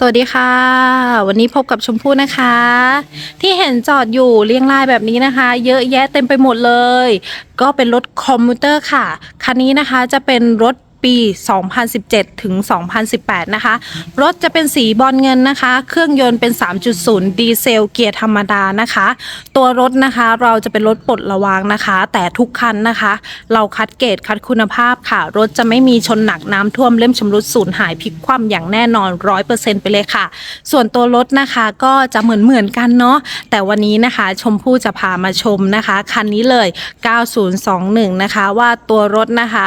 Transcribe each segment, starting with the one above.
สวัสดีค่ะ วันนี้พบกับชมพู่นะคะ ที่เห็นจอดอยู่เรียงรายแบบนี้นะคะ เยอะแยะเต็มไปหมดเลย ก็เป็นรถคอมพิวเตอร์ค่ะ คันนี้นะคะจะเป็นรถ ปี 2017 ถึง 2018 นะคะ รถจะเป็นสีบอลเงินนะคะ เครื่องยนต์เป็น 3.0 ดีเซลเกียร์ธรรมดานะคะ ตัวรถนะคะเราจะเป็นรถปลดระวางนะคะ แต่ทุกคันนะคะ เราคัดเกรดคัดคุณภาพค่ะ รถจะไม่มีชนหนักน้ำท่วมเล่มชำรุดสูญหายพลิกคว่ำอย่างแน่นอน 100%ไปเลยค่ะ ส่วนตัวรถนะคะก็จะเหมือนเหมือนกันเนาะแต่วันนี้นะคะชมพู่จะพามาชมนะคะ คันนี้เลย 9021 นะคะว่าตัวรถนะคะ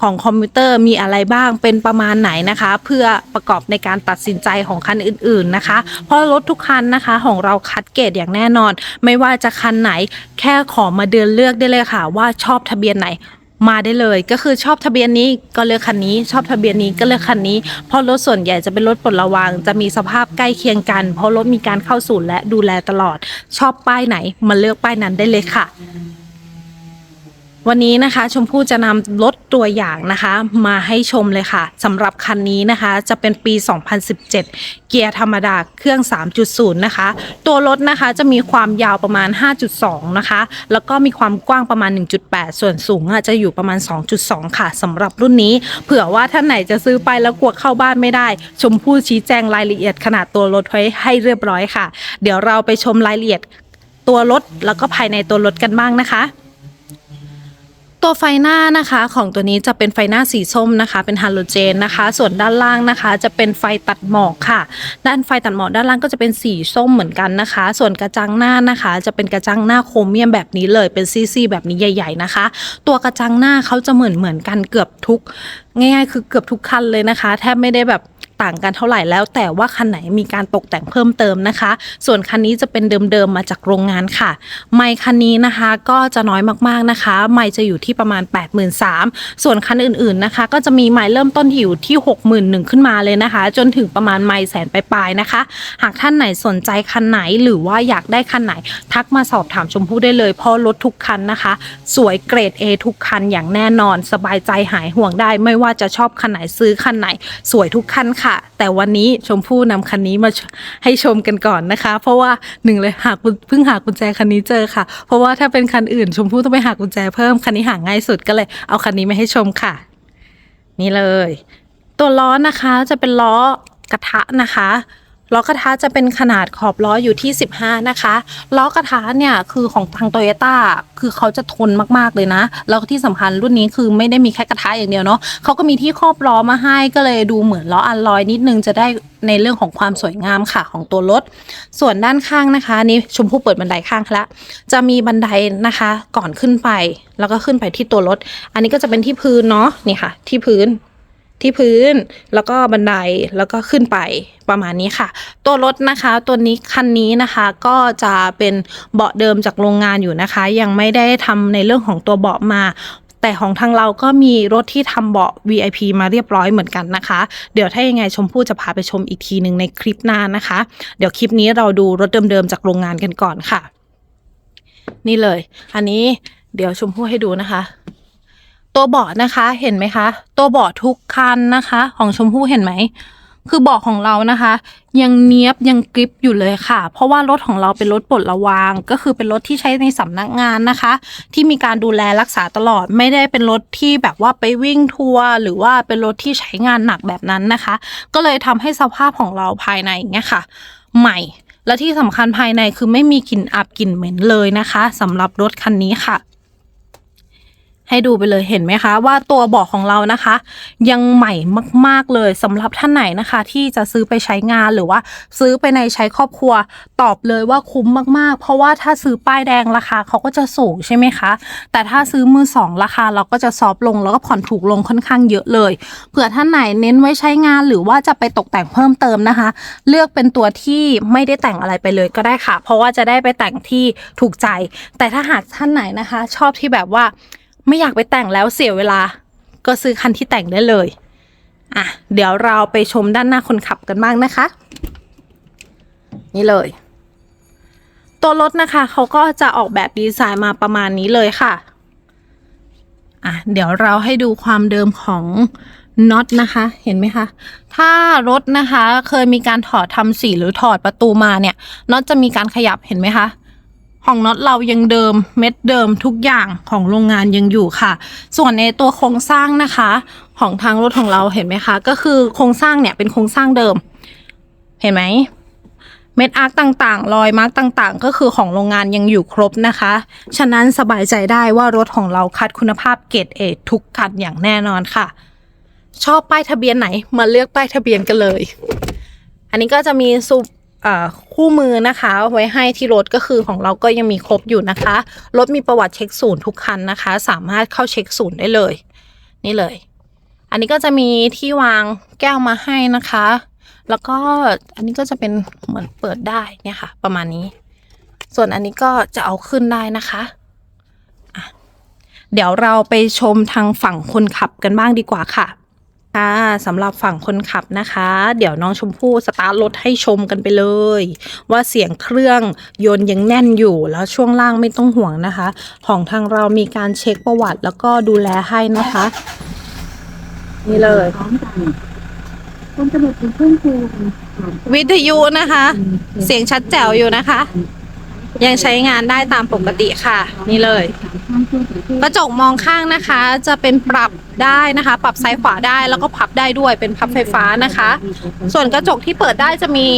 ของคอมพิวเตอร์มีอะไรบ้างเป็นประมาณไหนนะคะ เพื่อประกอบในการตัดสินใจของคันอื่นๆนะคะ เพราะรถทุกคันนะคะของเราคัดเกรดอย่างแน่นอน ไม่ว่าจะคันไหนแค่ขอมาเดินเลือกได้เลยค่ะ ว่าชอบทะเบียนไหนมาได้เลยก็คือชอบทะเบียนนี้ก็เลือกคันนี้ ชอบทะเบียนนี้ก็เลือกคันนี้ เพราะรถส่วนใหญ่จะเป็นรถปลดระวางจะมีสภาพใกล้เคียงกัน เพราะรถมีการเข้าศูนย์และดูแลตลอด ชอบป้ายไหนมาเลือกป้ายนั้นได้เลยค่ะ วันนี้นะคะชมพู่จะนำรถตัวอย่างนะคะ มาให้ชมเลยค่ะสำหรับคันนี้นะคะจะเป็นปี 2017 เกียร์ธรรมดาเครื่อง 3.0 นะคะ ตัวรถนะคะจะมีความยาวประมาณ 5.2 นะคะ แล้วก็มีความกว้างประมาณ 1.8 ส่วนสูงอะจะอยู่ประมาณ 2.2 ค่ะสำหรับรุ่นนี้ เผื่อว่าท่านไหนจะซื้อไปแล้วกลัวเข้าบ้านไม่ได้ ชมพู่ชี้แจงรายละเอียดขนาดตัวรถไว้ให้เรียบร้อยค่ะ เดี๋ยวเราไปชมรายละเอียดตัวรถแล้วก็ภายในตัวรถกันบ้างนะคะ ตัวไฟหน้านะคะของตัวนี้จะเป็นไฟหน้าสีส้มนะคะ เป็นฮาโลเจนนะคะ ส่วนด้านล่างนะคะ จะเป็นไฟตัดหมอกค่ะ ด้านไฟตัดหมอกด้านล่างก็จะเป็นสีส้มเหมือนกันนะคะ ส่วนกระจังหน้านะคะ จะเป็นกระจังหน้าโครเมียมแบบนี้เลยเป็นซี่ๆแบบนี้ใหญ่ ๆนะคะ ตัวกระจังหน้าเขาจะเหมือนเหมือนกันเกือบทุก ง่ายๆ คือเกือบทุกคันเลยนะคะ แทบไม่ได้แบบ ต่างกันเท่าไหร่แล้ว แต่ว่าคันไหนมีการตกแต่งเพิ่มเติมนะคะ ส่วนคันนี้จะเป็นเดิมๆมาจากโรงงานค่ะ ไมค์คันนี้นะคะก็จะน้อยมากๆนะคะ ไมค์จะอยู่ที่ประมาณ 83,000ส่วนคันอื่นๆนะคะ ก็จะมีไมค์เริ่มต้นที่อยู่ที่ 61,000ขึ้นมาเลยนะคะ จนถึงประมาณไมค์แสนปลายๆนะคะ หากท่านไหนสนใจคันไหนหรือว่าอยากได้คันไหน ทักมาสอบถามชมพู่ได้เลยเพราะรถทุกคันนะคะ สวยเกรด A ทุกคันอย่างแน่นอน สบายใจหายห่วงได้ ไม่ว่าจะชอบคันไหนซื้อคันไหน สวยทุกคันค่ะแต่วันนี้ชมพู่นำคันนี้มาให้ชมกันก่อนนะคะ เพราะว่าหนึ่งเลยหากเพิ่งหากุญแจคันนี้เจอค่ะ เพราะว่าถ้าเป็นคันอื่น ชมพู่ต้องไปหากุญแจเพิ่มคันนี้หาง่ายสุดก็เลย เอาคันนี้มาให้ชมค่ะ นี่เลย ตัวล้อนะคะจะเป็นล้อกระทะนะคะ ล้อกระทะจะเป็นขนาดขอบล้ออยู่ที่ 15 นะคะ ล้อกระทะเนี่ยคือของทางโตโยต้าคือเขาจะทนมากๆเลยนะ แล้วที่สำคัญรุ่นนี้คือไม่ได้มีแค่กระทะอย่างเดียวเนาะเขาก็มีที่ครอบล้อมาให้ก็เลยดูเหมือนล้ออัลลอยนิดนึงจะได้ในเรื่องของความสวยงามค่ะของตัวรถ ส่วนด้านข้างนะคะ นี่ชมพู่เปิดบันไดข้างละจะมีบันไดนะคะก่อนขึ้นไป แล้วก็ขึ้นไปที่ตัวรถ อันนี้ก็จะเป็นที่พื้นเนาะนี่ค่ะ ที่พื้น ที่พื้น แล้วก็บันไดแล้วก็ขึ้นไปประมาณนี้ค่ะ ตัวรถนะคะตัวนี้คันนี้นะคะก็จะเป็นเบาะเดิมจากโรงงานอยู่นะคะ ยังไม่ได้ทำในเรื่องของตัวเบาะมาแต่ของทางเราก็มีรถที่ทำเบาะ VIP มาเรียบร้อยเหมือนกันนะคะ เดี๋ยวถ้ายังไงชมพู่จะพาไปชมอีกทีหนึ่งในคลิปหน้านะคะ เดี๋ยวคลิปนี้เราดูรถเดิมๆจากโรงงานกันก่อนค่ะ นี่เลย อันนี้เดี๋ยวชมพู่ให้ดูนะคะ ตัวเบาะนะคะเห็นไหมคะ ตัวเบาะทุกคันนะคะ ของชมพู่เห็นไหมคือเบาะของเรานะคะ ยังเนี้ยบยังกริปอยู่เลยค่ะ เพราะว่ารถของเราเป็นรถปลดระวาง ก็คือเป็นรถที่ใช้ในสำนักงานนะคะ ที่มีการดูแลรักษาตลอดไม่ได้เป็นรถที่แบบว่าไปวิ่งทัวร์หรือว่าเป็นรถที่ใช้งานหนักแบบนั้นนะคะ ก็เลยทำให้สภาพของเราภายในอย่างเงี้ยค่ะ ใหม่และที่สำคัญภายในคือไม่มีกลิ่นอับกลิ่นเหม็นเลยนะคะสำหรับรถคันนี้ค่ะ ให้ดูไปเลยเห็นไหมคะว่าตัวเบาะของเรานะคะ ยังใหม่มาก ๆเลยสำหรับท่านไหนนะคะ ที่จะซื้อไปใช้งานหรือว่าซื้อไปในใช้ครอบครัวตอบเลยว่าคุ้มมากๆ เพราะว่าถ้าซื้อป้ายแดงราคาเขาก็จะสูงใช่ไหมคะ แต่ถ้าซื้อมือสองราคาเราก็จะซอฟลงแล้วก็ผ่อนถูกลงค่อนข้างเยอะเลยเผื่อท่านไหนเน้นไว้ใช้งานหรือว่าจะไปตกแต่งเพิ่มเติมนะคะ เลือกเป็นตัวที่ไม่ได้แต่งอะไรไปเลยก็ได้ค่ะ เพราะว่าจะได้ไปแต่งที่ถูกใจ แต่ถ้าหากท่านไหนนะคะ ชอบที่แบบว่า ไม่อยากไปแต่งแล้วเสียเวลา ก็ซื้อคันที่แต่งได้เลย อะ เดี๋ยวเราไปชมด้านหน้าคนขับกันบ้างนะคะ นี่เลย ตัวรถนะคะเขาก็จะออกแบบดีไซน์มาประมาณนี้เลยค่ะ อะ เดี๋ยวเราให้ดูความเดิมของน็อตนะคะ เห็นไหมคะ ถ้ารถนะคะเคยมีการถอดทำสีหรือถอดประตูมาเนี่ยน็อตจะมีการขยับเห็นไหมคะ ของน็อตเรายังเดิมเม็ดเดิมทุกอย่างของโรงงานยังอยู่ค่ะ ส่วนในตัวโครงสร้างนะคะ ของทางรถของเราเห็นไหมคะ ก็คือโครงสร้างเนี่ยเป็นโครงสร้างเดิม เห็นไหมเม็ดอาร์คต่างๆ รอยมาร์กต่างๆ ก็คือของโรงงานยังอยู่ครบนะคะ ฉะนั้นสบายใจได้ว่ารถของเราคัดคุณภาพเกรดเอทุกคันอย่างแน่นอนค่ะ ชอบป้ายทะเบียนไหนมาเลือกป้ายทะเบียนกันเลย อันนี้ก็จะมีซุป คู่มือนะคะ ไว้ให้ที่รถก็คือของเราก็ยังมีครบอยู่นะคะ รถมีประวัติเช็คศูนย์ทุกคันนะคะ สามารถเข้าเช็คศูนย์ได้เลย นี่เลย อันนี้ก็จะมีที่วางแก้วมาให้นะคะ แล้วก็อันนี้ก็จะเป็นเหมือนเปิดได้เนี่ยค่ะ ประมาณนี้ ส่วนอันนี้ก็จะเอาขึ้นได้นะคะะเดี๋ยวเราไปชมทางฝั่งคนขับกันบ้างดีกว่าค่ะ ค่ะสำหรับฝั่งคนขับนะคะ เดี๋ยวน้องชมพู่สตาร์ทรถให้ชมกันไปเลย ว่าเสียงเครื่องยนต์ยังแน่นอยู่แล้วช่วงล่างไม่ต้องห่วงนะคะ ของทางเรามีการเช็คประวัติแล้วก็ดูแลให้นะคะ นี่เลยพร้อมกันคนตำรวจเอกเพิ่มภูมิวิทยุนะคะ เสียงชัดแจ๋วอยู่นะคะ ยังใช้งานได้ตามปกติค่ะ นี่เลย กระจกมองข้างนะคะ จะเป็นปรับได้นะคะ ปรับซ้ายขวาได้แล้วก็พับได้ด้วยเป็นพับไฟฟ้านะคะ ส่วนกระจกที่เปิดได้จะมี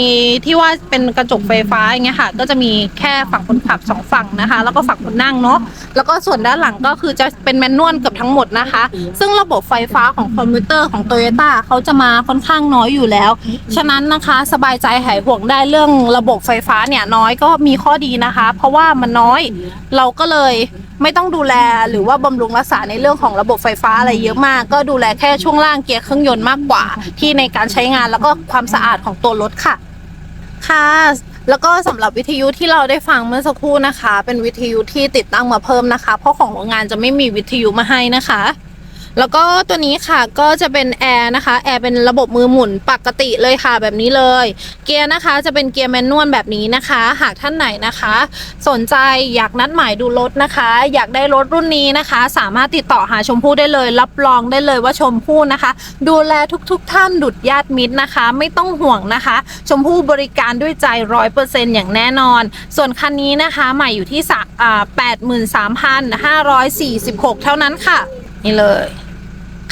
ที่ว่าเป็นกระจกไฟฟ้าอย่างเงี้ยค่ะ ก็จะมีแค่ฝั่งคนขับสองฝั่งนะคะ แล้วก็ฝั่งคนนั่งเนาะแล้วก็ส่วนด้านหลังก็คือจะเป็นแมนนวลเกือบทั้งหมดนะคะ ซึ่งระบบไฟฟ้าของคอมพิวเตอร์ของโตโยต้าเขาจะมาค่อนข้างน้อยอยู่แล้ว ฉะนั้นนะคะสบายใจหายห่วงได้เรื่องระบบไฟฟ้าเนี่ยน้อยก็มีข้อดีนะคะ เพราะว่ามันน้อยเราก็เลย ไม่ต้องดูแลหรือว่าบำรุงรักษาในเรื่องของระบบไฟฟ้าอะไรเยอะมาก ก็ดูแลแค่ช่วงล่างเกียร์เครื่องยนต์มากกว่า ที่ในการใช้งานแล้วก็ความสะอาดของตัวรถค่ะ ค่ะแล้วก็สำหรับวิทยุที่เราได้ฟังเมื่อสักครู่นะคะ เป็นวิทยุที่ติดตั้งมาเพิ่มนะคะ เพราะของโรงงานจะไม่มีวิทยุมาให้นะคะ แล้วก็ตัวนี้ค่ะก็จะเป็นแอร์นะคะแอร์เป็นระบบมือหมุนปกติเลยค่ะแบบนี้เลย เกียร์นะคะจะเป็นเกียร์แมนนวลแบบนี้นะคะ หากท่านไหนนะคะ สนใจอยากนัดหมายดูรถนะคะ อยากได้รถรุ่นนี้นะคะ สามารถติดต่อหาชมพู่ได้เลย รับรองได้เลยว่าชมพู่นะคะ ดูแลทุกๆทท่านดุดญาติมิตรนะคะ ไม่ต้องห่วงนะคะ ชมพู่บริการด้วยใจร้อยเปอร์เซ็นต์อย่างแน่นอน ส่วนคันนี้นะคะใหม่อยู่ที่สะอ่าแปดหมื่นสามพันห้าร้อยสี่สิบหกเท่านั้นค่ะ นี่เลย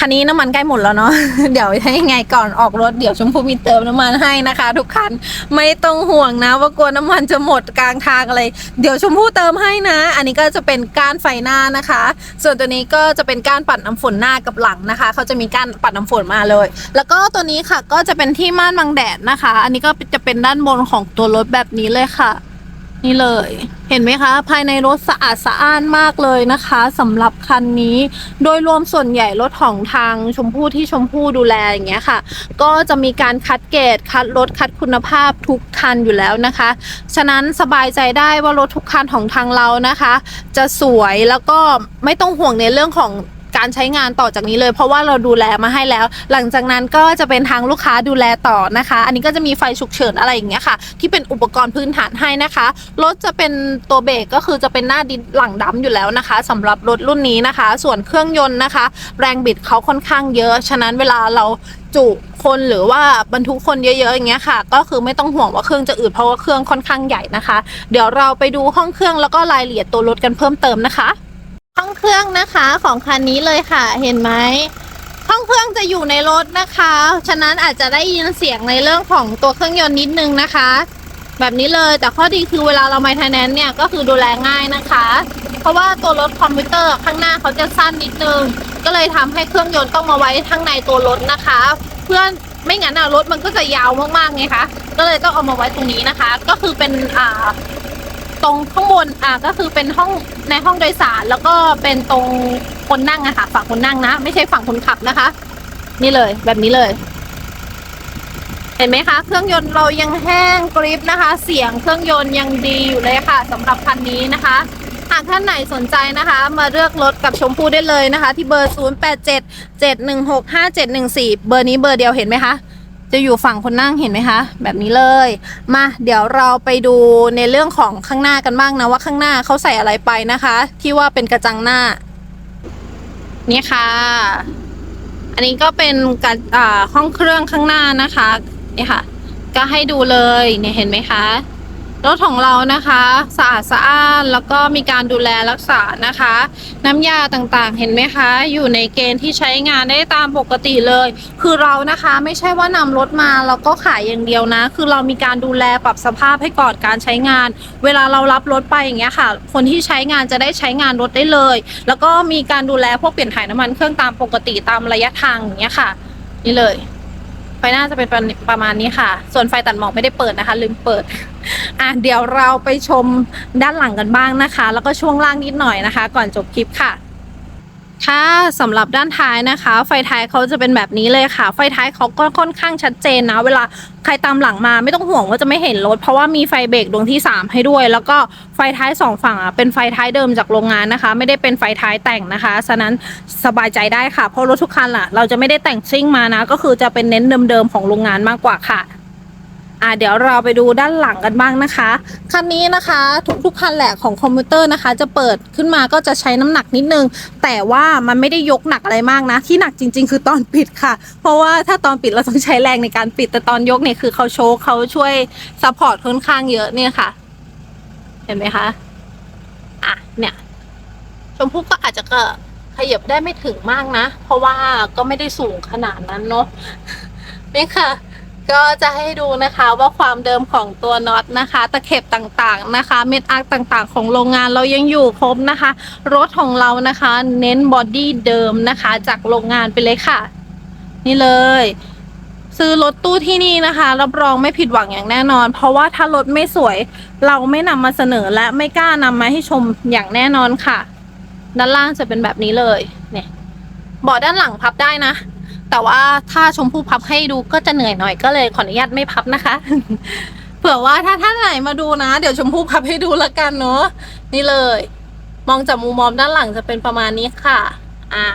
คันนี้น้ำมันใกล้หมดแล้วเนาะ เดี๋ยวให้ยังไงก่อนออกรถเดี๋ยวชมพูมีเติมน้ำมันให้นะคะ ทุกคัน ไม่ต้องห่วงนะว่ากลัวน้ำมันจะหมดกลางทางอะไร เดี๋ยวชมพู่เติมให้นะ อันนี้ก็จะเป็นก้านไฟหน้านะคะ ส่วนตัวนี้ก็จะเป็นก้านปัดน้ำฝนหน้ากับหลังนะคะ เขาจะมีก้านปัดน้ำฝนมาเลย แล้วก็ตัวนี้ค่ะก็จะเป็นที่ม่านบังแดดนะคะ อันนี้ก็จะเป็นด้านบนของตัวรถแบบนี้เลยค่ะ นี่เลย เห็นไหมคะ ภายในรถสะอาดสะอ้านมากเลยนะคะสำหรับคันนี้ โดยรวมส่วนใหญ่รถของทางชมพู่ที่ชมพู่ดูแลอย่างเงี้ยค่ะ ก็จะมีการคัดเกรดคัดรถคัดคุณภาพทุกคันอยู่แล้วนะคะ ฉะนั้นสบายใจได้ว่ารถทุกคันของทางเรานะคะ จะสวยแล้วก็ไม่ต้องห่วงในเรื่องของ การใช้งานต่อจากนี้เลย เพราะว่าเราดูแลมาให้แล้ว หลังจากนั้นก็จะเป็นทางลูกค้าดูแลต่อนะคะ อันนี้ก็จะมีไฟฉุกเฉินอะไรอย่างเงี้ยค่ะ ที่เป็นอุปกรณ์พื้นฐานให้นะคะรถจะเป็นตัวเบรกก็คือจะเป็นหน้าดินหลังดำอยู่แล้วนะคะสำหรับรถรุ่นนี้นะคะ ส่วนเครื่องยนต์นะคะ แรงบิดเขาค่อนข้างเยอะ ฉะนั้นเวลาเราจุคนหรือว่าบรรทุกคนเยอะๆอย่างเงี้ยค่ะ ก็คือไม่ต้องห่วงว่าเครื่องจะอืดเพราะว่าเครื่องค่อนข้างใหญ่นะคะ เดี๋ยวเราไปดูห้องเครื่องแล้วก็รายละเอียดตัวรถกันเพิ่มเติมนะคะ ห้องเครื่องนะคะของคันนี้เลยค่ะ เห็นไหมห้องเครื่องจะอยู่ในรถนะคะ ฉะนั้นอาจจะได้ยินเสียงในเรื่องของตัวเครื่องยนต์นิดนึงนะคะ แบบนี้เลยแต่ข้อดีคือเวลาเราไมทนแนนเนี่ยก็คือดูแลง่ายนะคะ เพราะว่าตัวรถคอมพิวเตอร์ข้างหน้าเขาจะสั้นนิดนึง ก็เลยทำให้เครื่องยนต์ต้องมาไว้ข้างในตัวรถนะคะ เพื่อนไม่งั้นอะรถมันก็จะยาวมากๆไงคะก็เลยต้องเอามาไว้ตรงนี้นะคะ ก็คือเป็นอ่า ตรงข้างบนอะก็คือเป็นห้องในห้องโดยสาร แล้วก็เป็นตรงคนนั่งอะค่ะ ฝั่งคนนั่งนะ ไม่ใช่ฝั่งคนขับนะคะ นี่เลยแบบนี้เลย เห็นไหมคะ เครื่องยนต์เรายังแห้งกริบนะคะ เสียงเครื่องยนต์ยังดีอยู่เลยค่ะสำหรับคันนี้นะคะหากท่านไหนสนใจนะคะ มาเลือกรถกับชมพู่ได้เลยนะคะ ที่เบอร์ 0 8 7 7 1 6 5 7 1 4 เบอร์นี้เบอร์เดียวเห็นไหมคะ จะอยู่ฝั่งคนนั่งเห็นไหมคะ แบบนี้เลย มาเดี๋ยวเราไปดูในเรื่องของข้างหน้ากันบ้างนะว่าข้างหน้าเขาใส่อะไรไปนะคะ ที่ว่าเป็นกระจังหน้า นี่ค่ะ อันนี้ก็เป็นการอ่าห้องเครื่องข้างหน้านะคะนี่ค่ะ ก็ให้ดูเลยเนี่ยเห็นไหมคะ รถของเรานะคะสะอาดสะอ้านแล้วก็มีการดูแลรักษานะคะ น้ำยาต่างๆเห็นไหมคะ อยู่ในเกณฑ์ที่ใช้งานได้ตามปกติเลย คือเรานะคะไม่ใช่ว่านำรถมาแล้วก็ขายอย่างเดียวนะ คือเรามีการดูแลปรับสภาพให้ก่อนการใช้งาน เวลาเรารับรถไปอย่างเงี้ยค่ะ คนที่ใช้งานจะได้ใช้งานรถได้เลย แล้วก็มีการดูแลพวกเปลี่ยนถ่ายน้ำมันเครื่องตามปกติตามระยะทางอย่างเงี้ยค่ะ นี่เลย ไฟหน้าจะเป็นประมาณนี้ค่ะ ส่วนไฟตัดหมอกไม่ได้เปิดนะคะ ลืมเปิด อะเดี๋ยวเราไปชมด้านหลังกันบ้างนะคะ แล้วก็ช่วงล่างนิดหน่อยนะคะ ก่อนจบคลิปค่ะ ค่ะสำหรับด้านท้ายนะคะ ไฟท้ายเขาจะเป็นแบบนี้เลยค่ะ ไฟท้ายเขาก็ค่อนข้างชัดเจนนะ เวลาใครตามหลังมาไม่ต้องห่วงว่าจะไม่เห็นรถ เพราะว่ามีไฟเบรกดวงที่ 3 ให้ด้วย แล้วก็ไฟท้ายสองฝั่งอะเป็นไฟท้ายเดิมจากโรงงานนะคะ ไม่ได้เป็นไฟท้ายแต่งนะคะฉะนั้นสบายใจได้ค่ะเพราะรถทุกคันล่ะ เราจะไม่ได้แต่งซิ่งมานะ ก็คือจะเป็นเน้นเดิมๆของโรงงานมากกว่าค่ะ อ่าเดี๋ยวเราไปดูด้านหลังกันบ้างนะคะ คันนี้นะคะทุกๆคันแหละของคอมพิวเตอร์นะคะ จะเปิดขึ้นมาก็จะใช้น้ำหนักนิดนึง แต่ว่ามันไม่ได้ยกหนักอะไรมากนะ ที่หนักจริง ๆ คือตอนปิดค่ะ เพราะว่าถ้าตอนปิดเราต้องใช้แรงในการปิดแต่ตอนยกเนี่ยคือเขาโชว์เขาช่วยซัพพอร์ตค่อนข้างเยอะเนี่ยค่ะ เห็นไหมคะอะเนี่ย ชมพู่ก็อาจจะก็ขยับได้ไม่ถึงมากนะ เพราะว่าก็ไม่ได้สูงขนาดนั้นเนาะนี่ค่ะ ก็จะให้ดูนะคะว่าความเดิมของตัวน็อตนะคะ ตะเข็บต่างๆนะคะ เม็ดอาร์คต่างๆ ของโรงงานเรายังอยู่ครบนะคะ รถของเรานะคะ เน้นบอดี้เดิมนะคะ จากโรงงานไปเลยค่ะ นี่เลย ซื้อรถตู้ที่นี่นะคะ รับรองไม่ผิดหวังอย่างแน่นอน เพราะว่าถ้ารถไม่สวย เราไม่นำมาเสนอและไม่กล้านำมาให้ชมอย่างแน่นอนค่ะ ด้านล่างจะเป็นแบบนี้เลย เนี่ยเบาะด้านหลังพับได้นะ แต่ว่าถ้าชมพู่พับให้ดูก็จะเหนื่อยหน่อยก็เลยขออนุญาตไม่พับนะคะ เผื่อว่าถ้าท่านไหนมาดูนะ เดี๋ยวชมพู่พับให้ดูละกันเนาะนี่เลย มองจากมุมมองด้านหลังจะเป็นประมาณนี้ค่ะ อ่า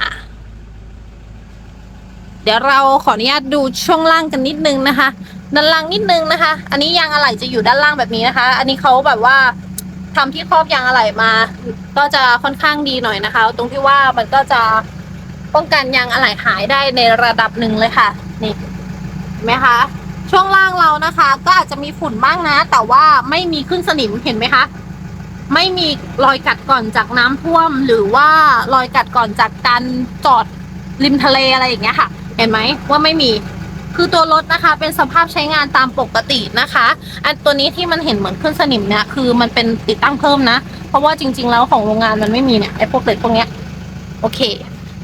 เดี๋ยวเราขออนุญาตดูช่วงล่างกันนิดนึงนะคะ ด้านล่างนิดนึงนะคะ อันนี้ยางอะไหล่จะอยู่ด้านล่างแบบนี้นะคะ อันนี้เขาแบบว่าทำที่ครอบยางอะไหล่มา ก็จะค่อนข้างดีหน่อยนะคะ ตรงที่ว่ามันก็จะ ป้องกันยางอะไหล่หายได้ในระดับหนึ่งเลยค่ะ นี่เห็นไหมคะ ช่วงล่างเรานะคะ ก็อาจจะมีฝุ่นบ้างนะ แต่ว่าไม่มีขึ้นสนิมเห็นไหมคะ ไม่มีรอยกัดก่อนจากน้ำท่วม หรือว่ารอยกัดก่อนจากการจอดริมทะเลอะไรอย่างเงี้ยค่ะ เห็นไหมว่าไม่มีคือตัวรถนะคะเป็นสภาพใช้งานตามปกตินะคะ อันตัวนี้ที่มันเห็นเหมือนขึ้นสนิมเนี่ยคือมันเป็นติดตั้งเพิ่มนะ เพราะว่าจริง ๆ แล้วของโรงงานมันไม่มีเนี่ยไอ้พวกเหล็กพวกเนี้ยโอเค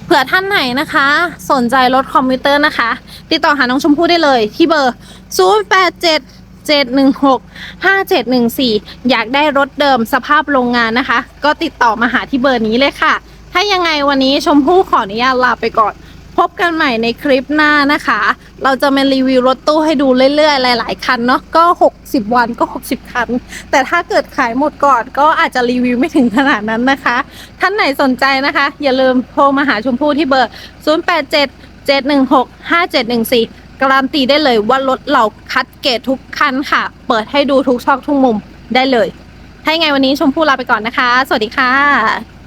เผื่อท่านไหนนะคะ สนใจรถคอมพิวเตอร์นะคะ ติดต่อหาน้องชมพู่ได้เลยที่เบอร์ 0 8 7 7 1 6 5 7 1 4 อยากได้รถเดิมสภาพโรงงานนะคะ ก็ติดต่อมาหาที่เบอร์นี้เลยค่ะ ถ้ายังไงวันนี้ชมพู่ขออนุญาตลาไปก่อน พบกันใหม่ในคลิปหน้านะคะ เราจะมารีวิวรถตู้ให้ดูเรื่อยๆ หลาย ๆ คันเนาะก็ 60 วันก็ 60 คัน แต่ถ้าเกิดขายหมดก่อนก็อาจจะรีวิวไม่ถึงขนาดนั้นนะคะ ท่านไหนสนใจนะคะ อย่าลืมโทรมาหาชมพู่ที่เบอร์ 087 716 5714 การันตีได้เลยว่ารถเราคัดเกรดทุกคันค่ะ เปิดให้ดูทุกซอกทุกมุมได้เลย ถ้ายังไงวันนี้ชมพู่ลาไปก่อนนะคะ สวัสดีค่ะ